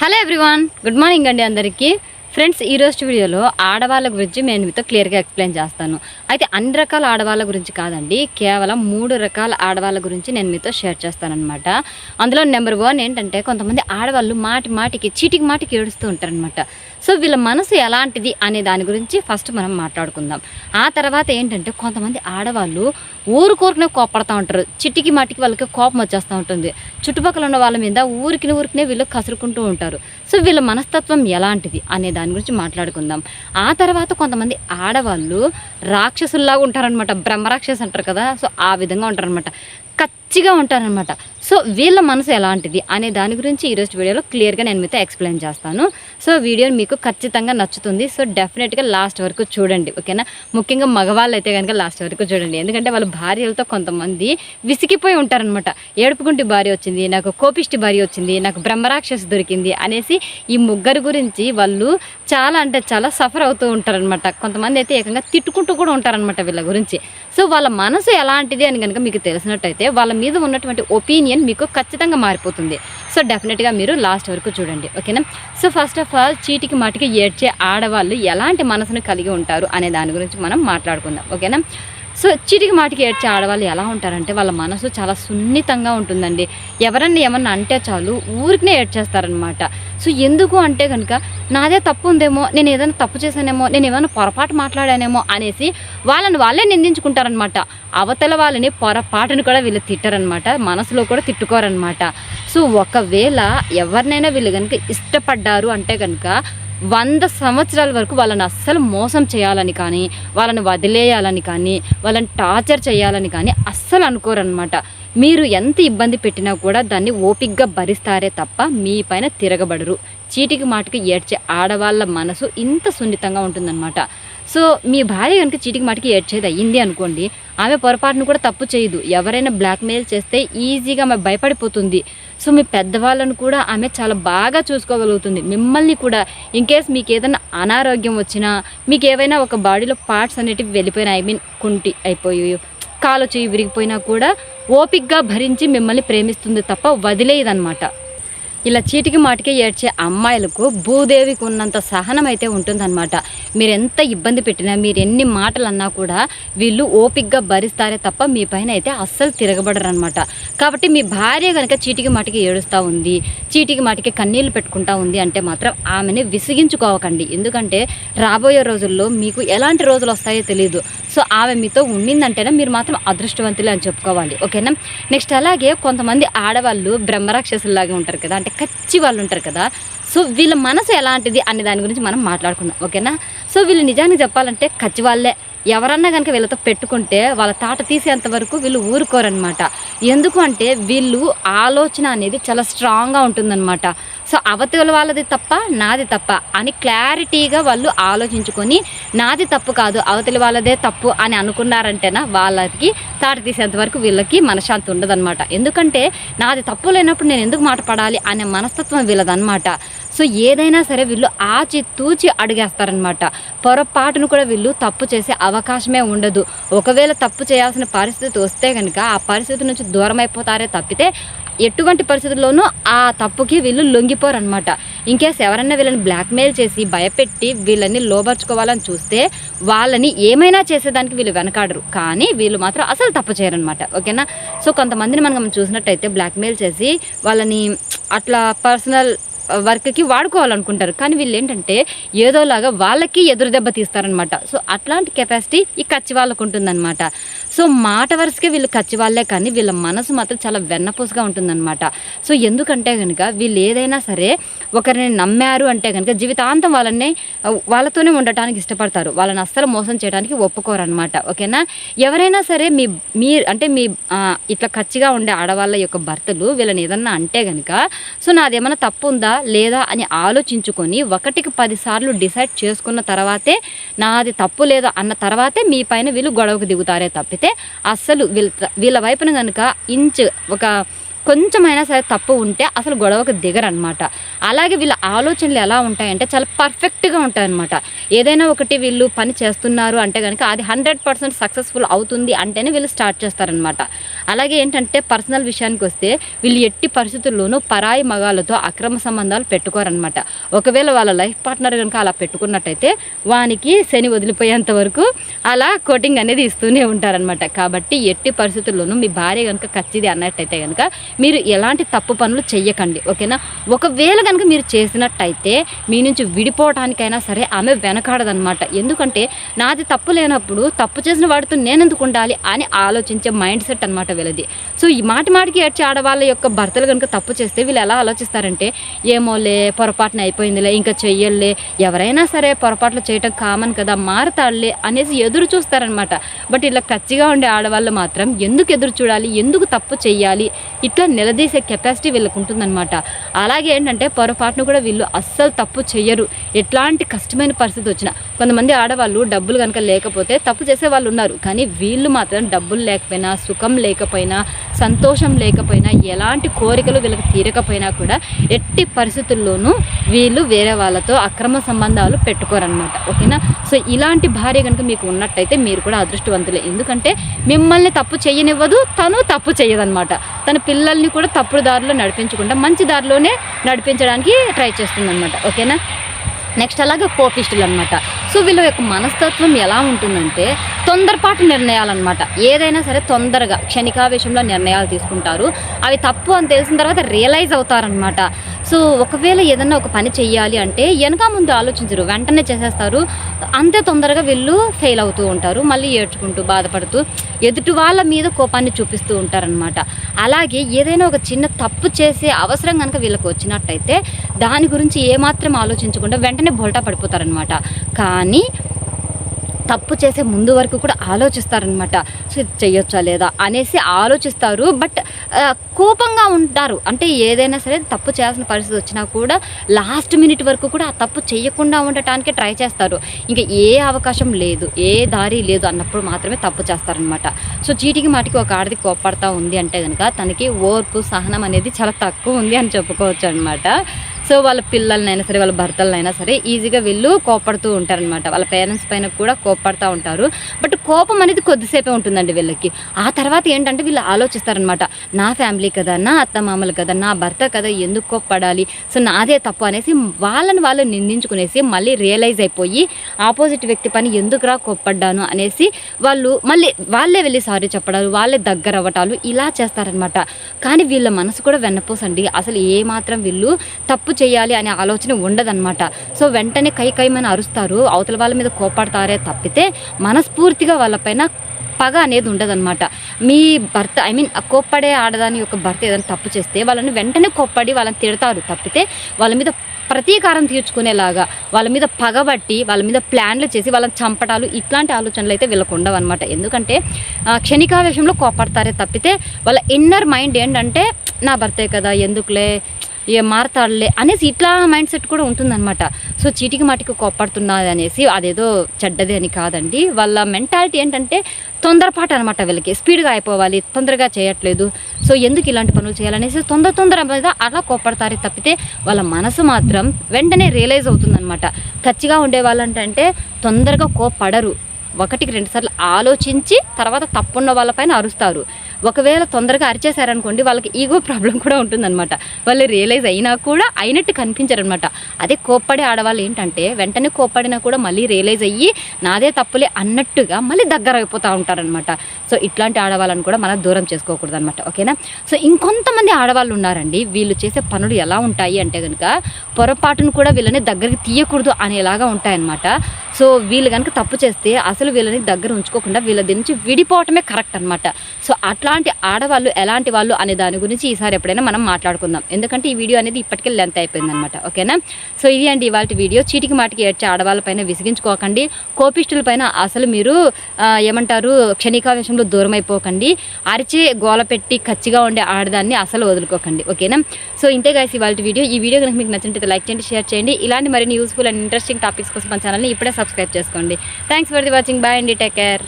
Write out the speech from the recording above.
Hello everyone good morning అండి అందరికీ. Friends ఈరోజు వీడియోలో ఆడవాళ్ళ గురించి నేను మీతో క్లియర్గా ఎక్స్ప్లెయిన్ చేస్తాను. అయితే అన్ని రకాల ఆడవాళ్ళ గురించి కాదండి కేవలం మూడు రకాల ఆడవాళ్ళ గురించి నేను మీతో షేర్ చేస్తానమాట అందులో నెంబర్ వన్ ఏంటంటే కొంతమంది ఆడవాళ్ళు మాటి మాటికి చీటికి మాటికి ఏడుస్తూ ఉంటారనమాట సో వీళ్ళ మనసు ఎలాంటిది అనే దాని గురించి ఫస్ట్ మనం మాట్లాడుకుందాం. ఆ తర్వాత ఏంటంటే కొంతమంది ఆడవాళ్ళు ఊరుకోరుకునే కోపడతా ఉంటారు. చిటికి మాటికి వాళ్ళకి కోపం వచ్చేస్తూ ఉంటుంది. చుట్టుపక్కల ఉన్న వాళ్ళ మీద ఊరికి ఊరికినే వీళ్ళు కసురుకుంటూ ఉంటారు. సో వీళ్ళ మనస్తత్వం ఎలాంటిది అనే దాని గురించి మాట్లాడుకుందాం. ఆ తర్వాత కొంతమంది ఆడవాళ్ళు రాక్షసుల్లాగా ఉంటారనమాట బ్రహ్మరాక్షస్ అంటారు కదా సో ఆ విధంగా ఉంటారనమాట కచ్చిగా ఉంటారనమాట సో వీళ్ళ మనసు ఎలాంటిది అనే దాని గురించి ఈరోజు వీడియోలో క్లియర్గా నేను మీతో ఎక్స్ప్లెయిన్ చేస్తాను. సో వీడియో మీకు ఖచ్చితంగా నచ్చుతుంది. సో డెఫినెట్గా లాస్ట్ వరకు చూడండి ఓకేనా? ముఖ్యంగా మగవాళ్ళు అయితే కనుక లాస్ట్ వరకు చూడండి. ఎందుకంటే వాళ్ళ భార్యలతో కొంతమంది విసిగిపోయి ఉంటారనమాట ఏడుపుకుంటి భార్య వచ్చింది నాకు కోపిష్టి భార్య వచ్చింది నాకు బ్రహ్మరాక్షస్ దొరికింది అనేసి ఈ ముగ్గురు గురించి వాళ్ళు చాలా అంటే చాలా సఫర్ అవుతూ ఉంటారనమాట కొంతమంది అయితే ఏకంగా తిట్టుకుంటూ కూడా ఉంటారనమాట వీళ్ళ గురించి. సో వాళ్ళ మనసు ఎలాంటిది అని కనుక మీకు తెలిసినట్టయితే వాళ్ళ మీద ఉన్నటువంటి ఒపీనియన్ మీకు ఖచ్చితంగా మారిపోతుంది. సో డెఫినెట్గా మీరు లాస్ట్ వరకు చూడండి. ఓకేనా సో ఫస్ట్ ఆఫ్ ఆల్ చీటికి మాటికి ఏడ్చే ఆడవాళ్ళు ఎలాంటి మనసును కలిగి ఉంటారు అనే దాని గురించి మనం మాట్లాడుకుందాం. ఓకేనా సో చిటికి మాటికి ఏడ్చే ఆడవాళ్ళు ఎలా ఉంటారంటే వాళ్ళ మనసు చాలా సున్నితంగా ఉంటుందండి. ఎవరన్నా ఏమన్నా అంటే చాలు ఊరికనే ఏడ్చేస్తారనమాట సో ఎందుకు అంటే కనుక నాదే తప్పు ఉందేమో నేను ఏదైనా తప్పు చేశానేమో నేను ఏమైనా పొరపాటు మాట్లాడానేమో అనేసి వాళ్ళని వాళ్ళే నిందించుకుంటారనమాట అవతల వాళ్ళని పొరపాటును కూడా వీళ్ళు తిట్టరనమాట మనసులో కూడా తిట్టుకోరనమాట సో ఒకవేళ ఎవరినైనా వీళ్ళు కనుక ఇష్టపడ్డారు అంటే కనుక వంద సంవత్సరాల వరకు వాళ్ళని అస్సలు మోసం చేయాలని కానీ వాళ్ళని వదిలేయాలని కానీ వాళ్ళని టార్చర్ చేయాలని కానీ అస్సలు అనుకోరనమాట మీరు ఎంత ఇబ్బంది పెట్టినా కూడా దాన్ని ఓపిగ్గా భరిస్తారే తప్ప మీ పైన తిరగబడరు. చీటికి మాటికి ఏడ్చే ఆడవాళ్ళ మనసు ఇంత సున్నితంగా ఉంటుందన్నమాట. సో మీ భార్య కనుక చీటికి మాటికి ఏడ్చేది అయ్యింది అనుకోండి ఆమె పొరపాటును కూడా తప్పు చేయదు. ఎవరైనా బ్లాక్మెయిల్ చేస్తే ఈజీగా ఆమె భయపడిపోతుంది. సో మీ పెద్దవాళ్ళను కూడా ఆమె చాలా బాగా చూసుకోగలుగుతుంది. మిమ్మల్ని కూడా ఇన్ కేస్ మీకు ఏదైనా అనారోగ్యం వచ్చినా మీకు ఏవైనా ఒక బాడీలో పార్ట్స్ అనేటివి వెళ్ళిపోయినా ఐ మీన్ కుంటి అయిపోయి కాలు చేయి విరిగిపోయినా కూడా ఓపిక్గా భరించి మిమ్మల్ని ప్రేమిస్తుంది తప్ప వదిలేదన్నమాట ఇలా చీటికి మాటికి ఏడ్చే అమ్మాయిలకు భూదేవికి ఉన్నంత సహనం అయితే ఉంటుందన్నమాట. మీరు ఎంత ఇబ్బంది పెట్టినా మీరు ఎన్ని మాటలు అన్నా కూడా వీళ్ళు ఓపిక్గా భరిస్తారే తప్ప మీ పైన అయితే అస్సలు తిరగబడరనమాట కాబట్టి మీ భార్య కనుక చీటికి మాటికి ఏడుస్తూ ఉంది చీటికి మాటికి కన్నీళ్ళు పెట్టుకుంటా ఉంది అంటే మాత్రం ఆమెని విసిగించుకోవకండి. ఎందుకంటే రాబోయే రోజుల్లో మీకు ఎలాంటి రోజులు వస్తాయో తెలియదు సో ఆమె మీతో ఉండిందంటేనే మీరు మాత్రం అదృష్టవంతులు అని చెప్పుకోవాలి. ఓకేనా? నెక్స్ట్ అలాగే కొంతమంది ఆడవాళ్ళు బ్రహ్మరాక్షసులాగా ఉంటారు కదా అంటే కచ్చి వాళ్ళు ఉంటారు కదా. సో వీళ్ళ మనసు ఎలాంటిది అనే దాని గురించి మనం మాట్లాడుకుందాం. ఓకేనా? సో వీళ్ళు నిజానికి చెప్పాలంటే కచ్చి వాళ్ళే. ఎవరన్నా కనుక వీళ్ళతో పెట్టుకుంటే వాళ్ళ తాట తీసేంత వరకు వీళ్ళు ఊరుకోరనమాట ఎందుకు అంటే వీళ్ళు ఆలోచన అనేది చాలా స్ట్రాంగ్గా ఉంటుందన్నమాట. సో అవతల వాళ్ళది తప్ప నాది తప్ప అని క్లారిటీగా వాళ్ళు ఆలోచించుకొని నాది తప్పు కాదు అవతలి వాళ్ళదే తప్పు అని అనుకున్నారంటేనా వాళ్ళకి తాట తీసేంత వరకు వీళ్ళకి మనశ్శాంతి ఉండదన్నమాట. ఎందుకంటే నాది తప్పు లేనప్పుడు నేను ఎందుకు మాట పడాలి అనే మనస్తత్వం వీళ్ళదన్నమాట. సో ఏదైనా సరే వీళ్ళు ఆచి తూచి అడిగేస్తారనమాట పొరపాటును కూడా వీళ్ళు తప్పు చేసే అవకాశమే ఉండదు. ఒకవేళ తప్పు చేయాల్సిన పరిస్థితి వస్తే కనుక ఆ పరిస్థితి నుంచి దూరం అయిపోతారే తప్పితే ఎటువంటి పరిస్థితుల్లోనూ ఆ తప్పుకి వీళ్ళు లొంగిపోరనమాట ఇంకేస్ ఎవరన్నా వీళ్ళని బ్లాక్మెయిల్ చేసి భయపెట్టి వీళ్ళని లోబర్చుకోవాలని చూస్తే వాళ్ళని ఏమైనా చేసేదానికి వీళ్ళు వెనకాడరు. కానీ వీళ్ళు మాత్రం అసలు తప్పు చేయరనమాట ఓకేనా? సో కొంతమందిని మనం చూసినట్టయితే బ్లాక్మెయిల్ చేసి వాళ్ళని అట్లా పర్సనల్ వర్క్కి వాడుకోవాలనుకుంటారు. కానీ వీళ్ళు ఏంటంటే ఏదోలాగా వాళ్ళకి ఎదురు దెబ్బ తీస్తారనమాట. సో అట్లాంటి కెపాసిటీ ఈ కచ్చి వాళ్ళకు ఉంటుందన్నమాట సో మాట వరుసకే వీళ్ళు కచ్చి వాళ్ళే కానీ వీళ్ళ మనసు మాత్రం చాలా వెన్నపూసగా ఉంటుందన్నమాట సో ఎందుకంటే కనుక వీళ్ళు ఏదైనా సరే ఒకరిని నమ్మారు అంటే కనుక జీవితాంతం వాళ్ళని వాళ్ళతోనే ఉండటానికి ఇష్టపడతారు. వాళ్ళని అస్సలు మోసం చేయడానికి ఒప్పుకోరనమాట ఓకేనా? ఎవరైనా సరే మీ మీ అంటే మీ ఇట్లా ఖచ్చిగా ఉండే ఆడవాళ్ళ యొక్క భర్తలు వీళ్ళని ఏదన్నా అంటే కనుక సో నాదేమైనా తప్పు ఉందా లేదా? అని ఆలోచించుకొని ఒకటికి పదిసార్లు డిసైడ్ చేసుకున్న తర్వాతే నాది తప్పు లేదా? అన్న తర్వాతే మీ పైన వీళ్ళు గొడవకు దిగుతారే తప్పితే అస్సలు వీళ్ళ వీళ్ళ వైపున కనుక ఇంచ్ ఒక కొంచెమైనా సరే తప్పు ఉంటే అసలు గొడవకు దిగరనమాట. అలాగే వీళ్ళ ఆలోచనలు ఎలా ఉంటాయంటే చాలా పర్ఫెక్ట్గా ఉంటాయన్నమాట. ఏదైనా ఒకటి వీళ్ళు పని చేస్తున్నారు అంటే కనుక అది హండ్రెడ్ పర్సెంట్ సక్సెస్ఫుల్ అవుతుంది అంటేనే వీళ్ళు స్టార్ట్ చేస్తారనమాట అలాగే ఏంటంటే పర్సనల్ విషయానికి వస్తే వీళ్ళు ఎట్టి పరిస్థితుల్లోనూ పరాయి మగాలతో అక్రమ సంబంధాలు పెట్టుకోరనమాట ఒకవేళ వాళ్ళ లైఫ్ పార్ట్నర్ కనుక అలా పెట్టుకున్నట్టయితే వానికి శని వదిలిపోయేంత వరకు అలా కోటింగ్ అనేది ఇస్తూనే ఉంటారనమాట కాబట్టి ఎట్టి పరిస్థితుల్లోనూ మీ భార్య కనుక ఖచ్చిది అన్నట్టయితే కనుక మీరు ఎలాంటి తప్పు పనులు చెయ్యకండి ఓకేనా? ఒకవేళ కనుక మీరు చేసినట్టయితే మీ నుంచి విడిపోవటానికైనా సరే ఆమె వెనకాడదనమాట ఎందుకంటే నాది తప్పు లేనప్పుడు తప్పు చేసిన వాడితో నేనెందుకు ఉండాలి అని ఆలోచించే మైండ్ సెట్ అనమాట వీళ్ళది. సో ఈ మాటి మాటికి ఏడ్చే ఆడవాళ్ళ యొక్క భర్తలు కనుక తప్పు చేస్తే వీళ్ళు ఎలా ఆలోచిస్తారంటే ఏమోలే పొరపాటున అయిపోయిందిలే ఇంకా చెయ్యలే ఎవరైనా సరే పొరపాట్లు చేయటం కామన్ కదా మారతాడులే అనేసి ఎదురు చూస్తారనమాట బట్ ఇలా కచ్చిగా ఉండే ఆడవాళ్ళు మాత్రం ఎందుకు ఎదురు చూడాలి ఎందుకు తప్పు చెయ్యాలి ఇట్లా నిలదీసే కెపాసిటీ వీళ్ళకు ఉంటుందన్నమాట అలాగే ఏంటంటే పొరపాటును కూడా వీళ్ళు అస్సలు తప్పు చేయరు ఎట్లాంటి కష్టమైన పరిస్థితి వచ్చినా కొంతమంది ఆడవాళ్ళు డబ్బులు కనుక లేకపోతే తప్పు చేసే వాళ్ళు ఉన్నారు. కానీ వీళ్ళు మాత్రం డబ్బులు లేకపోయినా సుఖం లేకపోయినా సంతోషం లేకపోయినా ఎలాంటి కోరికలు వీళ్ళకి తీరకపోయినా కూడా ఎట్టి పరిస్థితుల్లోనూ వీళ్ళు వేరే వాళ్ళతో అక్రమ సంబంధాలు పెట్టుకోరనమాట ఓకేనా? సో ఇలాంటి భార్య కనుక మీకు ఉన్నట్టయితే మీరు కూడా అదృష్టవంతులే. ఎందుకంటే మిమ్మల్ని తప్పు చేయనివ్వదు తను తప్పు చేయదనమాట తన పిల్లల్ని కూడా తప్పుడు దారిలో నడిపించకుండా మంచి దారిలోనే నడిపించడానికి ట్రై చేస్తుందన్నమాట. ఓకేనా? నెక్స్ట్ అలాగే కోపిస్టులు అనమాట సో వీళ్ళ యొక్క మనస్తత్వం ఎలా ఉంటుందంటే తొందరపాటు నిర్ణయాలన్నమాట. ఏదైనా సరే తొందరగా క్షణికావేశంలో నిర్ణయాలు తీసుకుంటారు. అవి తప్పు అని తెలిసిన తర్వాత రియలైజ్ అవుతారనమాట సో ఒకవేళ ఏదన్నా ఒక పని చెయ్యాలి అంటే వెనక ముందు ఆలోచించరు వెంటనే చేసేస్తారు. అంతే తొందరగా వీళ్ళు ఫెయిల్ అవుతూ ఉంటారు మళ్ళీ ఏడ్చుకుంటూ బాధపడుతూ ఎదుటి వాళ్ళ మీద కోపాన్ని చూపిస్తూ ఉంటారనమాట అలాగే ఏదైనా ఒక చిన్న తప్పు చేసే అవసరం కనుక వీళ్ళకి వచ్చినట్టయితే దాని గురించి ఏమాత్రం ఆలోచించకుండా వెంటనే బొల్టా పడిపోతారనమాట కానీ తప్పు చేసే ముందు వరకు కూడా ఆలోచిస్తారనమాట సో ఇది చెయ్యొచ్చా లేదా? అనేసి ఆలోచిస్తారు. బట్ కోపంగా ఉంటారు. అంటే ఏదైనా సరే తప్పు చేయాల్సిన పరిస్థితి వచ్చినా కూడా లాస్ట్ మినిట్ వరకు కూడా ఆ తప్పు చేయకుండా ఉండటానికి ట్రై చేస్తారు. ఇంకా ఏ అవకాశం లేదు ఏ దారి లేదు అన్నప్పుడు మాత్రమే తప్పు చేస్తారనమాట సో చీటికి మాటికి ఒక ఆడది కోపడతా ఉంది అంటే కనుక తనకి ఓర్పు సహనం అనేది చాలా తక్కువ ఉంది అని చెప్పుకోవచ్చు అనమాట సో వాళ్ళ పిల్లలనైనా సరే వాళ్ళ భర్తలనైనా సరే ఈజీగా వీళ్ళు కోపడుతూ ఉంటారనమాట వాళ్ళ పేరెంట్స్ పైన కూడా కోపడుతూ ఉంటారు. బట్ కోపం అనేది కొద్దిసేపే ఉంటుందండి వీళ్ళకి. ఆ తర్వాత ఏంటంటే వీళ్ళు ఆలోచిస్తారనమాట నా ఫ్యామిలీ కదా నా అత్త మామలు కదా నా భర్త కదా ఎందుకు కోప్పడాలి? సో నాదే తప్పు అనేసి వాళ్ళని వాళ్ళు నిందించుకునేసి మళ్ళీ రియలైజ్ అయిపోయి ఆపోజిట్ వ్యక్తి పని ఎందుకురా కోప్పడ్డాను అనేసి వాళ్ళు మళ్ళీ వాళ్ళే వెళ్ళి సారీ చెప్పడాలు వాళ్ళే దగ్గర అవ్వటాలు ఇలా చేస్తారనమాట కానీ వీళ్ళ మనసు కూడా వెన్నపోసండి. అసలు ఏ మాత్రం వీళ్ళు తప్పు చేయాలి అనే ఆలోచన ఉండదన్నమాట. సో వెంటనే కై కైమని అరుస్తారు. అవతల వాళ్ళ మీద కోపడతారే తప్పితే మనస్ఫూర్తిగా వాళ్ళపైన పగ అనేది ఉండదన్నమాట. మీ భర్త ఐ మీన్ కోప్పడే ఆడదాని యొక్క భర్త ఏదైనా తప్పు చేస్తే వాళ్ళని వెంటనే కోప్పడి వాళ్ళని తిడతారు తప్పితే వాళ్ళ మీద ప్రతీకారం తీర్చుకునేలాగా వాళ్ళ మీద పగబట్టి వాళ్ళ మీద ప్లాన్లు చేసి వాళ్ళని చంపటాలు ఇట్లాంటి ఆలోచనలు అయితే వీళ్ళకు ఉండవు అనమాట ఎందుకంటే క్షణికావేశంలో కోపడతారే తప్పితే వాళ్ళ ఇన్నర్ మైండ్ ఏంటంటే నా భర్తే కదా ఎందుకులే? ఏ మారతాడులే అనేసి ఇట్లా మైండ్ సెట్ కూడా ఉంటుందన్నమాట. సో చీటికి మాటికి కోప్పడుతున్నది అనేసి అదేదో చెడ్డది అని కాదండి. వాళ్ళ మెంటాలిటీ ఏంటంటే తొందరపాటు అనమాట వీళ్ళకి. స్పీడ్గా అయిపోవాలి తొందరగా చేయట్లేదు. సో ఎందుకు ఇలాంటి పనులు చేయాలనేసి తొందర తొందర మీద అలా కోప్పడతారే తప్పితే వాళ్ళ మనసు మాత్రం వెంటనే రియలైజ్ అవుతుందన్నమాట. ఖచ్చిగా ఉండే వాళ్ళంటే తొందరగా కోప్పడరు. ఒకటికి రెండుసార్లు ఆలోచించి తర్వాత తప్పున్న వాళ్ళపైన అరుస్తారు. ఒకవేళ తొందరగా అరిచేశారనుకోండి వాళ్ళకి ఈగో ప్రాబ్లం కూడా ఉంటుందన్నమాట. వాళ్ళు రియలైజ్ అయినా కూడా అయినట్టు కనిపించారనమాట అదే కోప్పడే ఆడవాళ్ళు ఏంటంటే వెంటనే కోప్పడినా కూడా మళ్ళీ రియలైజ్ అయ్యి నాదే తప్పులే అన్నట్టుగా మళ్ళీ దగ్గర అయిపోతూ ఉంటారనమాట సో ఇట్లాంటి ఆడవాళ్ళని కూడా మనం దూరం చేసుకోకూడదు అనమాట ఓకేనా? సో ఇంకొంతమంది ఆడవాళ్ళు ఉన్నారండి. వీళ్ళు చేసే పనులు ఎలా ఉంటాయి అంటే కనుక పొరపాటును కూడా వీళ్ళని దగ్గరికి తీయకూడదు అనేలాగా ఉంటాయన్నమాట. సో వీళ్ళు కనుక తప్పు చేస్తే అసలు వీళ్ళని దగ్గర ఉంచుకోకుండా వీళ్ళ నుంచి విడిపోవటమే కరెక్ట్ అనమాట సో అట్లాంటి ఆడవాళ్ళు ఎలాంటి వాళ్ళు అనే దాని గురించి ఈసారి ఎప్పుడైనా మనం మాట్లాడుకుందాం. ఎందుకంటే ఈ వీడియో అనేది ఇప్పటికే లెంత్ అయిపోయింది అనమాట ఓకేనా? సో ఇది అండి ఇవాళ వీడియో. చీటికి మాటికి ఏడ్చే ఆడవాళ్ళపైన విసిగించుకోకండి. కోపిష్టుల పైన అసలు మీరు ఏమంటారు క్షణికావేశంలో దూరం అయిపోకండి అరిచే గోల పెట్టి కచ్చిగా ఉండే ఆడదాన్ని అసలు వదులుకోకండి. ఓకేనా? సో ఇంతే గాయస్ ఇవాళ వీడియో. ఈ వీడియో కనుక మీకు నచ్చినట్లయితే లైక్ చేయండి షేర్ చేయండి. ఇలాంటి మరిన్ని యూస్ఫుల్ అండ్ ఇంట్రెస్టింగ్ టాపిక్స్ కోసం మన ఛానల్ని ఇప్పుడే సబ్స్క్రైబ్ చేసుకోండి. Thanks for the watching bye అండి. Take care